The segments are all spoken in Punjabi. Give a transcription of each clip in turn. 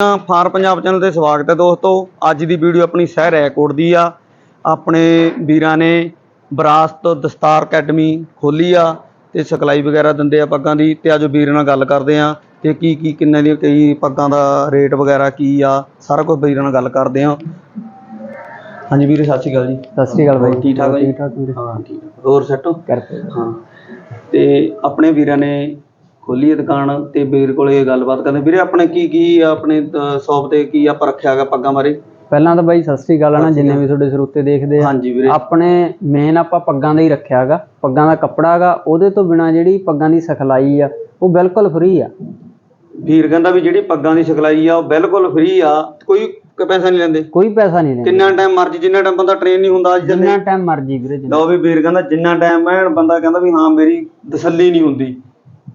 ਫਾਰ ਪੰਜਾਬ ਚੈਨਲ ਤੇ ਸਵਾਗਤ ਹੈ ਦੋਸਤੋ। ਅੱਜ ਦੀ ਵੀਡੀਓ ਆਪਣੀ ਸਹਿ ਰੈਕੋਰਡ ਦੀ ਆ। ਆਪਣੇ ਵੀਰਾਂ ਨੇ ਵਿਰਾਸਤ ਦਸਤਾਰ ਅਕੈਡਮੀ ਖੋਲੀ ਆ ਤੇ ਸਿਖਲਾਈ ਵਗੈਰਾ ਦਿੰਦੇ ਆ ਪੱਗਾਂ ਦੀ ਤੇ ਅੱਜ ਵੀਰ ਨਾਲ ਗੱਲ ਕਰਦੇ ਆ ਤੇ ਕੀ ਕੀ ਕਿੰਨੇ ਦੀ ਕਈ ਪੱਗਾਂ ਦਾ ਰੇਟ ਵਗੈਰਾ ਕੀ ਆ ਸਾਰਾ ਕੁਝ ਵੀਰਾਂ ਨਾਲ ਗੱਲ ਕਰਦੇ ਆ। ਹਾਂਜੀ ਵੀਰੇ ਸਤਿ ਸ਼੍ਰੀ ਅਕਾਲ ਜੀ। ਸਤਿ ਸ੍ਰੀ ਅਕਾਲ ਬਾਈ। ਠੀਕ ਠਾਕ ਹੋ? ਠੀਕ ਠਾਕ ਵੀਰੇ? ਹਾਂ ਠੀਕ ਹੋਰ ਸੈਟੋ? ਕਰਦੇ ਹਾਂ। ਤੇ ਆਪਣੇ ਵੀਰਾਂ ਨੇ ਖੋਲੀ ਹੈ ਦੁਕਾਨ ਤੇ ਵੀਰ ਕੋਲੇ ਗੱਲਬਾਤ ਕਰਦੇ। ਵੀਰੇ ਆਪਣੇ ਕੀ ਕੀ ਆ ਆਪਣੇ ਸ਼ੌਪ ਤੇ ਕੀ ਆਪਾਂ ਰੱਖਿਆ ਹੈਗਾ ਪੱਗਾਂ ਬਾਰੇ? ਪਹਿਲਾਂ ਤਾਂ ਬਾਈ ਸਤਿ ਸ੍ਰੀ ਅਕਾਲ ਨਾ ਜਿੰਨੇ ਵੀ ਤੁਹਾਡੇ ਸਰੋਤੇ ਦੇਖਦੇ ਆ। ਹਾਂਜੀ ਵੀਰੇ। ਆਪਣੇ ਮੇਨ ਆਪਾਂ ਪੱਗਾਂ ਦਾ ਹੀ ਰੱਖਿਆ ਹੈਗਾ। ਪੱਗਾਂ ਦਾ ਕੱਪੜਾ ਹੈਗਾ ਉਹਦੇ ਤੋਂ ਬਿਨਾ ਜਿਹੜੀ ਪੱਗਾਂ ਦੀ ਸਿਖਲਾਈ ਆ ਉਹ ਬਿਲਕੁਲ ਫ੍ਰੀ ਆ। ਵੀਰ ਕਹਿੰਦਾ ਵੀ ਜਿਹੜੀ ਪੱਗਾਂ ਦੀ ਸਿਖਲਾਈ ਆ ਉਹ ਬਿਲਕੁਲ ਫ੍ਰੀ ਆ। ਕੋਈ ਕ- ਪੈਸਾ ਨਹੀਂ ਲੈਂਦੇ? ਕੋਈ ਪੈਸਾ ਨਹੀਂ ਲੈਣਾ ਕਿੰਨਾ ਟਾਈਮ ਮਰਜ਼ੀ ਜਿੰਨਾ ਟਾਈਮ ਬੰਦਾ ਟ੍ਰੇਨ ਨਹੀਂ ਹੁੰਦਾ ਅੱਜ ਜਿੰਨਾ ਟਾਈਮ ਮਰਜ਼ੀ ਵੀਰੇ ਲਓ ਵੀ ਵੀਰ ਕਹਿੰਦਾ ਜਿੰਨਾ ਟਾਈਮ ਮੈਂ ਬੰਦਾ ਕਹਿੰਦਾ ਵੀ ਹਾਂ ਮੇਰੀ ਤਸੱਲੀ ਨਹੀਂ ਹੁੰਦੀ।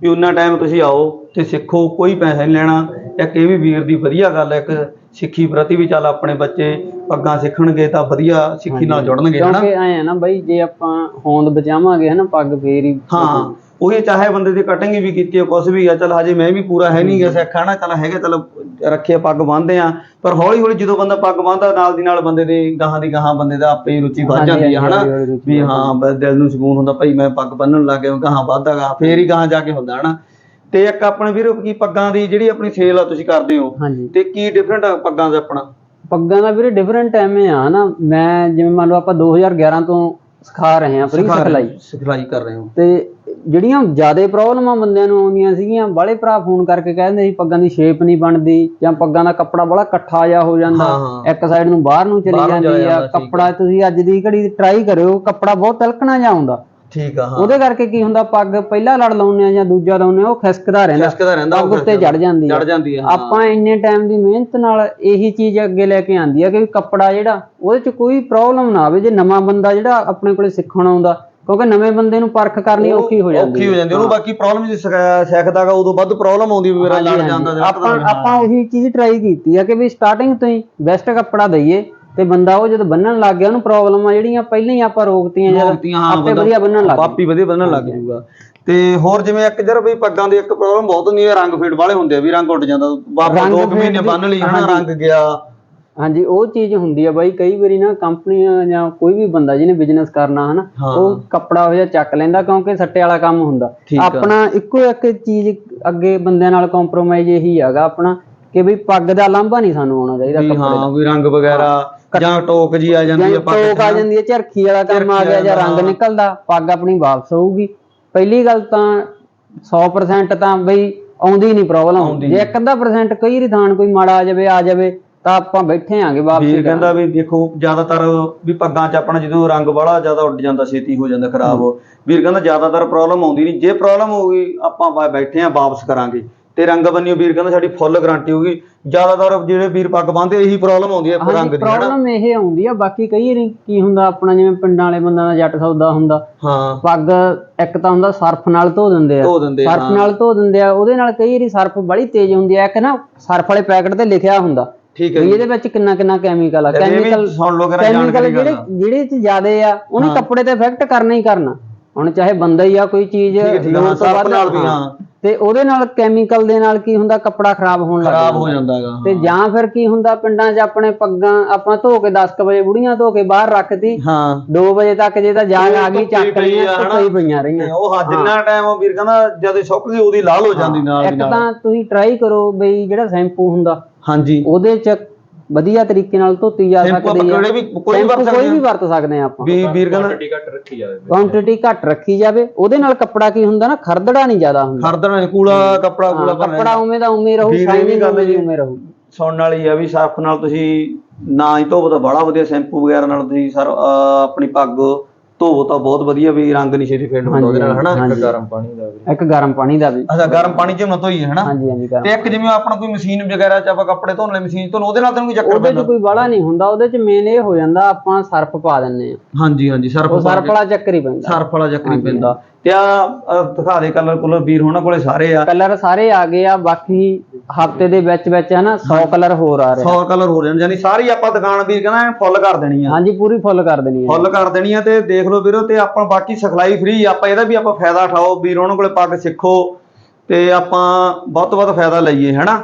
ਵੀ ਉਨਾ ਟਾਈਮ ਤੁਸੀਂ ਆਓ ਤੇ ਸਿੱਖੋ ਕੋਈ ਪੈਸਾ ਨਹੀਂ ਲੈਣਾ। ਇੱਕ ਇਹ ਵੀ ਵੀਰ ਦੀ ਵਧੀਆ ਗੱਲ ਹੈ ਇੱਕ ਸਿੱਖੀ ਪ੍ਰਤੀ ਵੀ ਚੱਲ ਆਪਣੇ ਬੱਚੇ ਪੱਗਾਂ ਸਿੱਖਣਗੇ ਤਾਂ ਵਧੀਆ ਸਿੱਖੀ ਨਾਲ ਜੁੜਨਗੇ ਹਨਾ? ਕਿਉਂਕਿ ਐ ਆ ਨਾ ਬਾਈ ਜੇ ਆਪਾਂ ਹੋਂਦ ਬਚਾਵਾਂਗੇ ਹਨਾ ਪੱਗ ਫੇਰ ਹੀ ਹਾਂ ਉਹੀ ਚਾਹੇ ਬੰਦੇ ਦੀ ਕਟਿੰਗ ਵੀ ਕੀਤੀ ਹੈ ਕੁਛ ਵੀ ਆ ਚਲ ਹਜੇ ਮੈਂ ਵੀ ਪੂਰਾ ਹੈ ਨਹੀਂ ਗਿਆ ਸਿੱਖਾ ਨਾ ਚਲ ਹੈਗੇ ਚਲ ਰੱਖੇ ਪੱਗ ਬੰਨਦੇ ਆ। ਪਰ ਹੌਲੀ ਹੌਲੀ ਜਦੋਂ ਬੰਦਾ ਪੱਗ ਬੰਨਦਾ ਨਾਲ ਦੀ ਨਾਲ ਬੰਦੇ ਦੇ ਗਾਹਾਂ ਦੀ ਗਾਹਾਂ ਬੰਦੇ ਦਾ ਆਪੇ ਹੀ ਰੁਚੀ ਵੱਧ ਜਾਂਦੀ ਹਾਂਜੀ, ਹਨਾ? ਵੀ ਹਾਂ ਬ- ਦਿਲ ਨੂੰ ਸਕੂਨ ਹੁੰਦਾ ਭਾਈ ਮੈਂ ਪੱਗ ਬੰਨਣ ਲੱਗ ਗਿਆ ਗਾਹਾਂ ਵੱਧਦਾਗਾ ਫੇਰ ਹੀ ਗਾਹਾਂ ਜਾ ਕੇ ਹੁੰਦਾ ਹਨਾ? ਤੇ ਇੱਕ ਆਪਣੇ ਵੀਰ ਕੀ ਪੱਗਾਂ ਦੀ ਜਿਹੜੀ ਆਪਣੀ ਸੇਲ ਆ ਤੁਸੀਂ ਕਰਦੇ ਹੋ ਹਾਂਜੀ। ਤੇ ਕੀ ਡਿਫਰੈਂਟ ਪੱਗਾਂ ਦਾ ਆਪਣਾ? ਪੱਗਾਂ ਦਾ ਵੀਰੇ ਡਿਫਰੈਂਟ ਐਵੇਂ ਆ ਨਾ ਮੈਂ ਜਿਵੇਂ ਮੰਨ ਲਓ ਆਪਾਂ 2011 ਤੋਂ ਸਿਖਾ ਰਹੇ ਹਾਂ ਫ੍ਰੀ ਸਿਖਲਾਈ। ਸਿਖਲਾਈ ਕਰ ਰਹੇ ਹੋ। ਤੇ ਜਿਹੜੀਆਂ ਜ਼ਿਆਦਾ ਪ੍ਰੋਬਲਮਾਂ ਬੰਦਿਆਂ ਨੂੰ ਆਉਂਦੀਆਂ ਸੀਗੀਆਂ ਬਾਲੇ ਭਰਾ ਫੋਨ ਕਰਕੇ ਕਹਿੰਦੇ ਸੀ ਪੱਗਾਂ ਦੀ ਸ਼ੇਪ ਨਹੀਂ ਬਣਦੀ ਜਾਂ ਪੱਗਾਂ ਦਾ ਕੱਪੜਾ ਬੜਾ ਇਕੱਠਾ ਜਿਹਾ ਹੋ ਜਾਂਦਾ ਹਾਂ, ਹਾਂ। ਇੱਕ ਸਾਈਡ ਨੂੰ ਬਾਹਰ ਨੂੰ ਚਲੀ ਬਾਹਰ ਨੂੰ ਜਾਂਦੀ ਆ ਜਾਂਦਾ, ਠੀਕ ਕੱਪੜਾ ਤੁਸੀਂ ਅੱਜ ਦੀ ਘੜੀ ਟਰਾਈ ਕਰਿਓ ਕੱਪੜਾ ਬਹੁਤ ਤਿਲਕਣਾ ਜਿਹਾ ਆਉਂਦਾ। ਠੀਕ ਆ ਹਾਂ। ਉਹਦੇ ਕਰਕੇ ਕੀ ਹੁੰਦਾ ਪੱਗ ਪਹਿਲਾ ਲੜ ਲਾਉਂਦੇ ਆ ਜਾਂ ਦੂਜਾ ਲਾਉਂਦੇ ਆ ਉਹ ਖਿਸਕਦਾ ਰਹਿੰਦਾ। ਖਿਸਕਦਾ ਰਹਿੰਦਾ ਪੱਗ ਉੱਤੇ ਚੜ ਜਾਂਦੀ ਆ। ਚੜ ਜਾਂਦੀ ਆ। ਆਪਾਂ ਇੰਨੇ ਟਾਈਮ ਦੀ ਮਿਹਨਤ ਨਾਲ ਇਹੀ ਚੀਜ਼ ਅੱਗੇ ਲੈ ਕੇ ਆਂਦੀ ਆ ਕਿ ਕੱਪੜਾ ਜਿਹੜਾ ਉਹਦੇ ਚ ਕੋਈ ਪ੍ਰੋਬਲਮ ਨਾ ਆਵੇ। ਜੇ ਨਵਾਂ ਬੰਦਾ ਜਿਹੜਾ ਆਪਣੇ ਕੋਲੇ ਸਿੱਖਣ ਆਉਂਦਾ ਕਿਉਂਕਿ ਨਵੇਂ ਬੰਦੇ ਨੂੰ ਪਰਖ ਕਰਨੀ ਔਖੀ ਹੋ ਜਾਂਦੀ ਔਖੀ ਹੋ ਜਾਂਦੀ ਉਹਨੂੰ ਬਾਕੀ ਪ੍ਰੋਬਲਮ ਜੇ ਸਿਖਾ- ਸਿੱਖਦਾਗਾ ਉਦੋਂ ਵੱਧ ਪ੍ਰੋਬਲਮ ਆਉਂਦੀ ਵੀ ਮੇਰਾ ਲੜ ਜਾਂਦਾ ਆਪਾਂ ਆਪਾਂ ਉਹੀ ਚੀਜ਼ ਟਰਾਈ ਕੀਤੀ ਆ ਕਿ ਵੀ ਸਟਾਰਟਿੰਗ ਤੋਂ ਹੀ ਬੈਸਟ ਕੱਪੜਾ ਦਈਏ। ਤੇ ਬੰਦਾ ਉਹ ਜਦੋਂ ਬੰਨਣ ਲੱਗ ਗਿਆ ਉਹਨੂੰ ਪ੍ਰੋਬਲਮਾਂ ਜਿਹੜੀਆਂ ਪਹਿਲਾਂ ਹੀ ਆਪਾਂ ਰੋਕਤੀਆਂ ਰੋਕਤੀਆਂ, ਹਾਂ, ਆਪੇ ਬੰਦਾ- ਵਧੀਆ ਬੰਨਣ ਲੱਗ ਗਿਆ ਪਾਪੀ ਵਧੀਆ ਬੰਨਣ ਲੱਗ ਜਾਊਗਾ ਤੇ ਹੋਰ ਜਿਵੇਂ ਇੱਕ ਜਰ ਵੀ ਪੱਗਾਂ ਦੀ ਇੱਕ ਪ੍ਰੋਬਲਮ ਬਹੁਤ ਹੁੰਦੀ ਹੈ ਰੰਗ ਫੇਡ ਵਾਲੇ ਹੁੰਦੇ ਆ ਵੀ ਰੰਗ ਉੱਡ ਜਾਂਦਾ। ਬਾਬਾ ਰੰਗ ਦੋ ਕੁ ਫੇਡ ਮਹੀਨੇ ਦੀ- ਬੰਨ ਲਈ ਹਨਾ ਹਾਂਜੀ। ਰੰਗ ਗਿਆ। ਹਾਂਜੀ ਉਹ ਚੀਜ਼ ਹੁੰਦੀ ਆ ਬਾਈ ਕਈ ਵਾਰੀ ਨਾ ਕੰਪਨੀਆਂ ਜਾਂ ਕੋਈ ਵੀ ਬੰਦਾ ਜਿਹਨੇ ਬਿਜ਼ਨਸ ਕਰਨਾ ਹਨਾ ਹਾਂ। ਉਹ ਕੱਪੜਾ ਉਹ ਜਿਹਾ ਚੱਕ ਲੈਂਦਾ ਕਿਉਂਕਿ ਸੱਟੇ ਵਾਲਾ ਕੰਮ ਹੁੰਦਾ। ਠੀਕ ਆ। ਆਪਣਾ ਇੱਕੋ ਇੱਕ ਚੀਜ਼ ਅੱਗੇ ਬੰਦਿਆਂ ਨਾਲ ਕੰਪਰੋਮਾਈਜ਼ ਇਹੀ ਹੈਗਾ ਆਪਣਾ ਕਿ ਵੀ ਪੱਗ ਦਾ ਲਾਂਭਾ ਨਹੀਂ ਸਾਨੂੰ ਆਉਣਾ ਚਾਹੀਦਾ ਵੀ ਕੱਪੜੇ ਹਾਂ ਵੀ ਰੰਗ ਵਗੈਰਾ। ਜਾਂ ਟੋਕ ਜੀ ਆ ਜਾਂਦੀ ਆ ਪੱਗ ਟੋਕ ਆ ਜਾਂਦੀ ਹੈ ਝਰਖੀ ਵਾਲਾ ਕੰਮ ਆ ਗਿਆ ਜਾਂ ਰੰਗ ਨਿਕਲਦਾ ਪੱਗ ਆਪਣੀ ਵਾਪਸ ਹੋਊਗੀ। ਪਹਿਲੀ ਗੱਲ ਤਾਂ 100% ਤਾਂ ਬਈ ਆਉਂਦੀ ਨਹੀਂ ਪ੍ਰੋਬਲਮ ਜੇ ਇੱਕ ਅੱਧਾ percent ਕਈ ਥਾਣ ਕੋਈ ਮਾੜਾ ਆ ਜਾਵੇ ਆ ਜਾਵੇ ਤਾਂ ਆਪਾਂ ਬੈਠੇ ਆਂਗੇ ਵਾਪਸ ਵੀਰ ਕਹਿੰਦਾ ਵੀ ਦੇਖੋ ਜ਼ਿਆਦਾਤਰ ਵੀ ਪੱਗਾਂ 'ਚ ਆਪਣਾ ਜਦੋਂ ਰੰਗ ਵਾਲਾ ਜ਼ਿਆਦਾ ਉੱਡ ਜਾਂਦਾ ਛੇਤੀ ਹੋ ਜਾਂਦਾ ਖਰਾਬ ਵੀਰ ਕਹਿੰਦਾ ਜ਼ਿਆਦਾਤਰ ਪ੍ਰੋਬਲਮ ਆਉਂਦੀ ਨਹੀਂ। ਜੇ ਪ੍ਰੋਬਲਮ ਹੋਊਗੀ ਆਪਾਂ ਬਾ- ਬੈਠੇ ਆ ਵਾਪਸ ਕਰਾਂਗੇ। ਤੇ ਰੰਗ ਬੰਨਿਓ ਵੀਰ ਕਹਿੰਦਾ ਸਾਡੀ ਫੁੱਲ ਗਾਰੰਟੀ ਹੋਊਗੀ। ਜ਼ਿਆਦਾਤਰ ਜਿਹੜੇ ਵੀਰ ਪੱਗ ਬੰਨਦੇ ਇਹੀ ਪ੍ਰੋਬਲਮ ਆਉਂਦੀ ਹੈ ਰੰਗ ਦੀ ਹਨਾ? ਪ੍ਰੋਬਲਮ ਇਹ ਆਉਂਦੀ ਆ ਬਾਕੀ ਕਈ ਵਾਰੀ ਕੀ ਹੁੰਦਾ ਆਪਣਾ ਜਿਵੇਂ ਪਿੰਡਾਂ ਵਾਲੇ ਬੰਦਿਆਂ ਦਾ ਜੱਟ ਸੌਦਾ ਹੁੰਦਾ। ਹਾਂ। ਪੱਗ ਇੱਕ ਤਾਂ ਹੁੰਦਾ ਸਰਫ ਨਾਲ ਧੋ ਦਿੰਦੇ ਆ। ਧੋ ਦਿੰਦੇ ਆ, ਸਰਫ ਨਾਲ ਧੋ ਦਿੰਦੇ ਆ ਉਹਦੇ ਨਾਲ ਕਈ ਵਾਰੀ ਸਰਫ ਬੜੀ ਤੇਜ਼ ਹੁੰਦੀ ਆ ਇੱਕ ਨਾ ਸਰਫ ਵਾਲੇ ਪੈਕਟ ਤੇ ਲਿਖਿਆ ਹੁੰਦਾ। ਠੀਕ ਹੈ ਵੀ ਇਹਦੇ ਵਿੱਚ ਕਿੰਨਾ ਕਿੰਨਾ ਕੈਮੀਕਲ ਆ। ਇਹ ਵੀ ਕੈਮੀਕਲ ਸੁਣ ਲਓ ਕਿਹੜਾ ਕੈਮੀਕਲ ਜਾਣਕਾਰੀ ਜਿਹੜੇ ਗੱਲ ਜਿਹੜੇ ਚ ਜ਼ਿਆਦੇ ਆ ਉਹਨੇ ਕੱਪੜੇ ਤੇ ਇਫੈਕਟ ਕਰਨਾ ਹੀ ਕਰਨਾ। ਹੁਣ ਚਾਹੇ ਬੰਦਾ ਹੀ ਆ ਕੋਈ ਚੀਜ਼ ਠੀਕ ਹੈ, ਠੀਕ ਹੈ, ਲੋੜ ਹਾਂ, ਤੋਂ ਸਰਫ ਵੱਧ ਨਾਲ ਵੀ, ਹਾਂ। ਤੇ ਉਹਦੇ ਨਾਲ ਕੈਮੀਕਲ ਦੇ ਨਾਲ ਕੀ ਹੁੰਦਾ ਕੱਪੜਾ ਖਰਾਬ ਹੋਣ ਲੱਗ ਖਰਾਬ ਹੋ ਜਾਂਦਾ। ਹੈਗਾ ਤੇ ਜਾਂ ਫਿਰ ਕੀ ਹੁੰਦਾ ਪਿੰਡਾਂ 'ਚ ਆਪਣੇ ਪੱਗਾਂ ਆਪਾਂ ਧੋ ਕੇ 10 ਵਜੇ ਬੁੜੀਆਂ ਧੋ ਕੇ ਬਾਹਰ ਰੱਖਤੀ ਹਾਂ। 2 ਵਜੇ ਤੱਕ ਜੇ ਤਾਂ ਜਾਗ ਆ ਗਈ ਚੱਕ ਪਈ ਲਈਆਂ ਹੀ ਪਈਆਂ ਰਹੀਆਂ। ਉਹ ਹਾਂ। ਜਿੰਨਾ ਟਾਈਮ ਉਹ ਵੀਰ ਕਹਿੰਦਾ ਜਦ ਸੁੱਕ ਗਈ ਉਹਦੀ ਲਾਲ ਹੋ ਜਾਂਦੀ ਨਾਲ ਦੀ ਇੱਕ ਤਾਂ ਤੁਸੀਂ ਟਰਾਈ ਕਰੋ ਬਈ ਜਿਹੜਾ ਸ਼ੈਂਪੂ ਹੁੰਦਾ ਹਾਂਜੀ। ਉਹਦੇ 'ਚ ਵਧੀਆ ਤਰੀਕੇ ਨਾਲ ਧੋਤੀ ਜਾ ਸਕਦੀ ਆਪਾਂ ਹੈ ਕਿਹੜੇ ਵੀ ਕੋਈ ਸ਼ੈਂਪੂ ਵਰਤ ਕੋਈ ਸਕਦੇ ਵੀ ਹਾਂ ਵਰਤ ਸਕਦੇ ਆ ਆਪਾਂ। ਵੀ ਵੀਰ ਕਹਿੰਦਾ ਕੁਆਂਟੀਟੀ ਘੱਟ ਰੱਖੀ ਜਾਵੇ। ਉਹਦੇ ਨਾਲ ਕੱਪੜਾ ਕੀ ਹੁੰਦਾ ਨਾ ਖਰਦੜਾ ਨਹੀਂ ਜ਼ਿਆਦਾ ਹੁੰਦਾ। ਖਰਦਣਾ ਨੀ, ਕੂਲਾ ਕੱਪੜਾ ਕੂਲਾ ਹਾਂ, ਕੱਪੜਾ ਉਵੇਂ ਦਾ ਉਵੇਂ ਰਹੂ ਵੀਰ ਇਹ ਵੀ ਸ਼ਾਈਨਿੰਗ ਗੱਲ ਉਵੇਂ ਦੀ ਜੀ। ਉਵੇਂ ਰਹੂ। ਸੁਣਨ ਵਾਲੀ ਆ ਵੀ ਸਰਫ ਨਾਲ ਤੁਸੀਂ ਨਾ ਹੀ ਧੋਵੋ ਤਾਂ ਬੜਾ ਵਧੀਆ ਸ਼ੈਂਪੂ ਵਗੈਰਾ ਨਾਲ ਤੁਸੀਂ ਸਰ ਅਹ ਆਪਣੀ ਪੱਗ ਧੋਵੋ ਤਾਂ ਬਹੁਤ ਵਧੀਆ ਵੀ ਰੰਗ ਨਹੀਂ ਛੇਤੀ ਫੇਡ ਹੁੰਦਾ ਉਹਦੇ ਨਾਲ ਹਨਾ? ਹਾਂਜੀ। ਗਰਮ ਪਾਣੀ ਦਾ ਇੱਕ ਗਰਮ ਪਾਣੀ ਦਾ ਵੀ। ਅੱਛਾ ਗਰਮ ਪਾਣੀ ਚ ਨਾ ਧੋਈਏ ਹਨਾ? ਹਾਂਜੀ ਹਾਂਜੀ ਗਰਮ ਤੇ ਇੱਕ ਜਿਵੇਂ ਆਪਣਾ ਕੋਈ ਮਸ਼ੀਨ ਵਗੈਰਾ ਚ ਆਪਾਂ ਕੱਪੜੇ ਧੋਣ ਲਈ ਮਸ਼ੀਨ ਧੋਣ ਉਹਦੇ ਨਾਲ ਤਾਂ ਕੋਈ ਚੱਕਰ ਉਹਦੇ 'ਚ ਕੋਈ ਬਾਲਾ ਨਹੀਂ ਹੁੰਦਾ ਉਹਦੇ 'ਚ ਮੇਨ ਇਹ ਹੋ ਜਾਂਦਾ ਆਪਾਂ ਸਰਫ ਪਾ ਦਿੰਨੇ ਆ ਹਾਂਜੀ ਹਾਂਜੀ ਸਰਫ ਸਰਫ ਵਾਲਾ ਚੱਕਰ ਹੀ ਪੈਂਦਾ। ਸਰਫ ਵਾਲਾ ਚੱਕਰ ਹੀ ਪੈਂਦਾ। ਤੇ ਆ ਦਿਖਾ ਦੇ ਕਲਰ ਕੁਲਰ ਵੀਰ ਹੋਣਾ ਕੋਲੇ ਸਾਰੇ ਆ। ਕਲਰ ਸਾਰੇ ਆ ਗਏ ਆ ਬਾਕੀ ਹਫ਼ਤੇ ਦੇ ਵਿੱਚ ਵਿੱਚ ਹੈ ਨਾ 100 ਕਲਰ ਹੋਰ ਆ ਰਹੇ 100 ਕਲਰ ਹੋ ਜਾਣ ਯਾਨੀ ਸਾਰੀ ਆਪਾਂ ਦੁਕਾਨ ਵੀਰ ਕਹਿੰਦਾ ਫੁੱਲ ਕਰ ਦੇਣੀ ਆ। ਹਾਂਜੀ ਪੂਰੀ ਫੁੱਲ ਕਰ ਦੇਣੀ ਹੈ ਫੁੱਲ ਕਰ ਦੇਣੀ ਆ ਤੇ ਦੇਖ ਲਓ ਵੀਰੋ ਤੇ ਆਪਾਂ ਬਾਕੀ ਸਿਖਲਾਈ ਫ੍ਰੀ ਆਪਾਂ ਇਹਦਾ ਵੀ ਆਪਾਂ ਫਾਇਦਾ ਉਠਾਓ ਵੀਰ ਉਹਨਾਂ ਕੋਲੇ ਪੱਗ ਸਿੱਖੋ ਤੇ ਆਪਾਂ ਵੱਧ ਤੋਂ ਵੱਧ ਫਾਇਦਾ ਲਈਏ ਹੈਨਾ?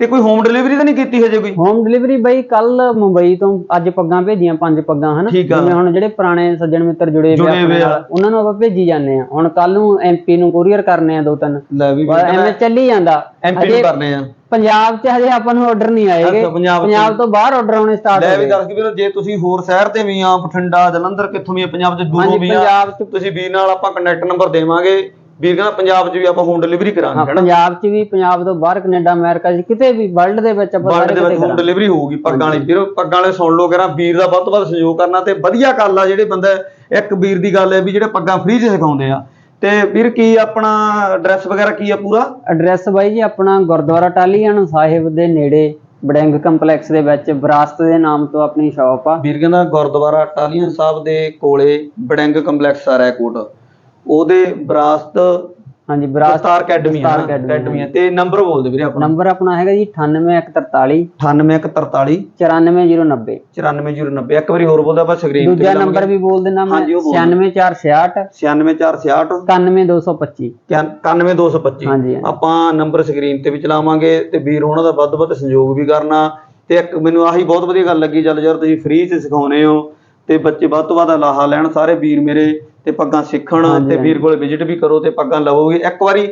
ਤੇ ਕੋਈ ਹੋਮ ਡਿਲੀਵਰੀ ਤਾਂ ਨਹੀਂ ਕੀਤੀ ਹਜੇ ਕੋਈ? ਹੋਮ ਡਿਲੀਵਰੀ ਬਈ ਕੱਲ ਮੁੰਬਈ ਤੋਂ ਅੱਜ ਪੱਗਾਂ ਭੇਜੀਆਂ ਪੰਜ ਪੱਗਾਂ ਹਨਾ? ਠੀਕ ਆ। ਜਿਵੇਂ ਹੁਣ ਜਿਹੜੇ ਪੁਰਾਣੇ ਸੱਜਣ ਮਿੱਤਰ ਜੁੜੇ ਜੁੜੇ ਹੋਏ ਆਪਣੇ ਆ। ਨਾਲ ਉਹਨਾਂ ਨੂੰ ਆਪਾਂ ਭੇਜੀ ਜਾਂਦੇ ਆ। ਹੁਣ ਕੱਲ ਨੂੰ ਐਮਪੀ ਨੂੰ ਕੋਰੀਅਰ ਕਰਨੇ ਆ ਦੋ ਤਿੰਨ। ਲੈ ਵੀ ਪਰ ਐਵੇਂ ਚੱਲੀ ਜਾਂਦਾ। ਐਮਪੀ ਨੂੰ ਹਜੇ ਕਰਨੇ ਆ। ਪੰਜਾਬ 'ਚ ਹਜੇ ਆਪਾਂ ਨੂੰ ਆਰਡਰ ਨਹੀਂ ਆਏਗੇ ਅੱਛਾ, ਪੰਜਾਬ 'ਚ। ਪੰਜਾਬ ਤੋਂ ਬਾਹਰ ਆਰਡਰ ਆਉਣੇ ਸਟਾਰਟ ਲੈ ਹੋ ਵੀ ਗਏ। ਦੱਸ ਕਿ ਵੀਰ ਜੇ ਤੁਸੀਂ ਹੋਰ ਸ਼ਹਿਰ ਤੇ ਵੀ ਆ ਬਠਿੰਡਾ ਜਲੰਧਰ ਕਿੱਥੋਂ ਵੀ ਆ ਪੰਜਾਬ 'ਚ ਦੂਰੋਂ ਹਾਂਜੀ ਵੀ ਆ ਪੰਜਾਬ 'ਚ ਤੁਸੀਂ ਵੀਰ ਨਾਲ ਆਪਾਂ ਕੰਟੈਕਟ ਨੰਬਰ ਦੇਵਾਂਗੇ। ਵੀਰ ਕਹਿੰਦਾ ਪੰਜਾਬ 'ਚ ਵੀ ਆਪਾਂ ਹੋਮ ਡਿਲੀਵਰੀ ਹਾਂ ਕਰਾਂਗੇ ਹੈਨਾ? ਪੰਜਾਬ 'ਚ ਵੀ ਪੰਜਾਬ ਤੋਂ ਬਾਹਰ ਕੈਨੇਡਾ ਅਮਰੀਕਾ 'ਚ ਕਿਤੇ ਵੀ ਵਰਲਡ ਦੇ ਵਿੱਚ ਆਪਾਂ ਵਰਲਡ ਸਾਰੇ ਦੇ ਕਿਤੇ ਵਿੱਚ ਹੋਮ ਕਰਾਂਗੇ। ਡਿਲੀਵਰੀ ਹੋਊਗੀ ਪੱਗਾਂ ਵਾਲੀ। ਵੀਰ ਪੱਗਾਂ ਵਾਲੇ ਸੁਣ ਲਓ ਕਰਾਂ ਵੀਰ ਦਾ ਵੱਧ ਤੋਂ ਵੱਧ ਸਹਿਯੋਗ ਕਰਨਾ ਤੇ ਵਧੀਆ ਗੱਲ ਆ ਜਿਹੜੇ ਬੰਦਾ ਇੱਕ ਵੀਰ ਦੀ ਗੱਲ ਹੈ ਵੀ ਜਿਹੜੇ ਪੱਗਾਂ ਫ੍ਰੀ 'ਚ ਸਿਖਾਉਂਦੇ ਆ। ਤੇ ਵੀਰ ਕੀ ਆਪਣਾ ਐਡਰੈਸ ਵਗੈਰਾ ਕੀ ਆ ਪੂਰਾ? ਐਡਰੈਸ ਬਾਈ ਜੀ ਆਪਣਾ ਗੁਰਦੁਆਰਾ ਟਾਲੀਆਣ ਸਾਹਿਬ ਦੇ ਨੇੜੇ ਬੜਿੰਗ ਕੰਪਲੈਕਸ ਦੇ ਵਿੱਚ ਵਿਰਾਸਤ ਦੇ ਨਾਮ ਤੋਂ ਆਪਣੀ ਸ਼ਾਪ ਆ। ਵੀਰ ਕਹਿੰਦਾ ਗੁਰਦੁਆਰਾ ਟਾਲੀਆਂ ਸਾਹਿਬ ਦੇ ਕੋਲੇ ਬੜਿੰਗ ਕੰਪਲੈਕਸ ਆ ਰੈਕੋਟ। ਉਹਦੇ ਵਿਰਾਸਤ ਹਾਂਜੀ ਵਿਰਾਸਤ ਦਸਤਾਰ ਅਕੈਡਮੀ ਆ ਦਸਤਾਰ? ਅਕੈਡਮੀ। ਅਕੈਡਮੀ ਆ ਤੇ ਨੰਬਰ ਬੋਲ ਦੇ ਵੀਰੇ ਆਪਣਾ। ਨੰਬਰ ਆਪਣਾ ਹੈਗਾ ਜੀ 98143 98143 94090 94090 ਇੱਕ ਵਾਰੀ ਹੋਰ ਬੋਲਦਾ ਆਪਾਂ ਸਕਰੀਨ ਦੂਜਾ ਨੰਬਰ ਵੀ ਬੋਲ ਦਿੰਦਾ ਮੈਂ। ਹਾਂਜੀ, ਉਹ ਬੋਲ 96466 96466 91225 91225 ਹਾਂਜੀ। ਆਪਾਂ ਨੰਬਰ ਸਕਰੀਨ ਤੇ ਵੀ ਚਲਾਵਾਂਗੇ ਤੇ ਵੀਰ ਉਹਨਾਂ ਦਾ ਵੱਧ ਵੱਧ ਸੰਯੋਗ ਵੀ ਕਰਨਾ। ਤੇ ਇੱਕ ਮੈਨੂੰ ਆਹੀ ਬਹੁਤ ਵਧੀਆ ਗੱਲ ਲੱਗੀ ਚੱਲ ਯਾਰ ਤੁਸੀਂ ਫ੍ਰੀ ਚ ਸਿਖਾਉਨੇ ਹੋ ਤੇ ਬੱਚੇ ਵੱਧ ਤੋਂ ਵੱਧ ਲਾਹਾ ਲੈਣ। ਸਾਰੇ ਵੀਰ ਮੇਰੇ ਤੇ ਪੱਗਾਂ ਸਿੱਖਣ ਤੇ ਵੀਰ ਕੋਲੇ ਵਿਜ਼ਿਟ ਵੀ ਕਰੋ ਤੇ ਪੱਗਾਂ ਲਵੋਗੇ। ਇੱਕ ਵਾਰੀ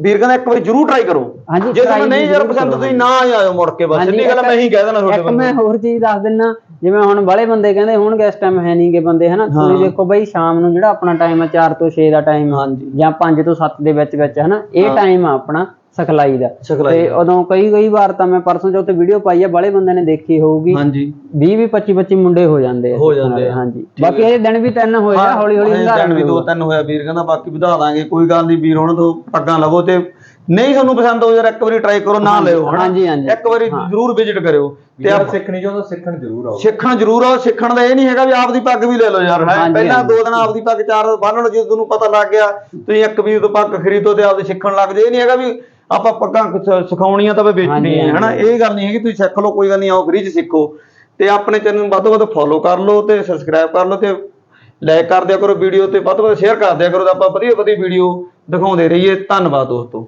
ਵੀਰ ਕਹਿੰਦਾ ਇੱਕ ਵਾਰੀ ਜ਼ਰੂਰ ਟਰਾਈ ਕਰੋ। ਹਾਂਜੀ ਜੇ ਤੁਹਾਨੂੰ ਨਹੀਂ ਯਾਰ ਜ਼ਰੂਰ ਪਸੰਦ ਕਰੋ। ਤੁਸੀਂ ਨਾ ਹੀ ਆਇਓ ਮੁੜ ਕੇ ਬਸ। ਹਾਂਜੀ, ਸਿੱਧੀ ਗੱਲ ਮੈਂ ਇਹੀ ਕਹਿ ਦੇਣਾ ਤੁਹਾਡੇ ਇੱਕ ਮੈਂ ਬੰਦੇ ਹੋਰ ਚੀਜ਼ ਦੱਸ ਦਿੰਨਾ ਜਿਵੇਂ ਹੁਣ ਬਾਲੇ ਬੰਦੇ ਕਹਿੰਦੇ ਹੋਣਗੇ ਇਸ ਟਾਈਮ ਹੈ ਨਹੀਂਗੇ ਬੰਦੇ ਹਨਾ? ਤੁਸੀਂ ਦੇਖੋ ਬਈ ਸ਼ਾਮ ਨੂੰ ਜਿਹੜਾ ਆਪਣਾ ਟਾਈਮ ਹੈ 4 ਤੋਂ 6 ਦਾ ਟਾਈਮ ਹਾਂਜੀ ਜਾਂ 5 ਤੋਂ 7 ਦੇ ਵਿੱਚ ਵਿੱਚ ਹਨਾ? ਇਹ ਟਾਈਮ ਆ ਆਪਣਾ। ਸਿਖਲਾਈ ਦਾ। ਸਿਖਲਾਈ ਤੇ ਉਦੋਂ ਕਈ ਕਈ ਵਾਰ ਤਾਂ ਮੈਂ ਪਰਸੋਂ ਚੌਥੇ ਵੀਡੀਓ ਪਾਈ ਆ ਬਾਲੇ ਬੰਦੇ ਨੇ ਦੇਖੀ ਹੋਊਗੀ। ਹਾਂਜੀ। 20 20 25 25 ਮੁੰਡੇ ਹੋ ਜਾਂਦੇ ਆ। ਹੋ ਜਾਂਦੇ ਆ। ਹਾਂਜੀ। ਬਾਕੀ ਇਹ ਦਿਨ ਵੀ ਤਿੰਨ ਹੋਏ ਆ ਹੌਲੀ ਹੌਲੀ ਸੁਧਾਰਨ ਵੀ ਦੋ। ਤਿੰਨ ਹੋਇਆ ਵੀਰ ਕਹਿੰਦਾ ਬਾਕੀ ਵਧਾ ਦਾਂਗੇ ਕੋਈ ਗੱਲ ਨਹੀਂ ਵੀਰ ਉਹਨਾਂ ਤੋਂ ਪੱਗਾਂ ਲਵੋ ਤੇ ਨਹੀਂ ਤੁਹਾਨੂੰ ਪਸੰਦ ਹੋ ਯਾਰ ਇੱਕ ਵਾਰੀ ਟਰਾਈ ਕਰੋ ਨਾ ਲਿਓ ਹਨਾ? ਹਾਂਜੀ ਹਾਂਜੀ। ਇੱਕ ਵਾਰੀ ਜ਼ਰੂਰ ਵਿਜ਼ਿਟ ਕਰਿਓ। ਤੇ ਆਪ ਸਿੱਖਣੀ ਚਾਹੁੰਦਾ ਸਿੱਖਣ ਜ਼ਰੂਰ ਆਓ। ਸਿੱਖਣ ਜ਼ਰੂਰ ਆਓ ਸਿੱਖਣ ਦਾ ਇਹ ਨਹੀਂ ਹੈਗਾ ਵੀ ਆਪਦੀ ਪੱਗ ਵੀ ਲੈ ਲਓ ਯਾਰ ਹੈਂ। ਹਾਂਜੀ, ਪਹਿਲਾਂ ਹਾਂਜੀ। ਦੋ ਦਿਨ ਆਪਦੀ ਪੱਗ ਚਾਰ ਬੰਨ ਲਓ ਜਦੋਂ ਤੁਹਾਨੂੰ ਪਤਾ ਲੱਗ ਗਿਆ ਤੁਸੀਂ ਇੱਕ ਵੀਰ ਤੋਂ ਪੱਗ ਖਰੀਦੋ ਤੇ ਆਪਦੀ ਸਿੱਖਣ ਲੱਗ ਜਾਓ ਇਹ ਨਹੀਂ ਹੈਗਾ ਵੀ ਆਪਾਂ ਪੱਗਾਂ ਸਿਖਾਉਣੀਆਂ ਤਾਂ ਵੀ ਵੇਚਣੀਆਂ ਹਾਂਜੀ, ਹਨਾ ਇਹ ਗੱਲ ਨਹੀਂ ਹੈਗੀ ਤੁਸੀਂ ਸਿੱਖ ਲਓ ਕੋਈ ਗੱਲ ਨਹੀਂ ਆਓ ਫ੍ਰੀ ਚ ਸਿੱਖੋ। ਤੇ ਆਪਣੇ ਚੈਨਲ ਨੂੰ ਵੱਧ ਤੋਂ ਵੱਧ ਫੋਲੋ ਕਰ ਲਓ ਤੇ ਸਬਸਕ੍ਰਾਈਬ ਕਰ ਲਓ ਤੇ ਲਾਈਕ ਕਰ ਦਿਆ ਕਰੋ ਵੀਡੀਓ ਤੇ ਵੱਧ ਤੋਂ ਵੱਧ ਸ਼ੇਅਰ ਕਰ ਦਿਆ ਕਰੋ ਤਾਂ ਆਪਾਂ ਵਧੀਆ ਵਧੀਆ ਵੀਡੀਓ ਦਿਖਾਉਂਦੇ ਰਹੀਏ। ਧੰਨਵਾਦ ਦੋਸਤੋ।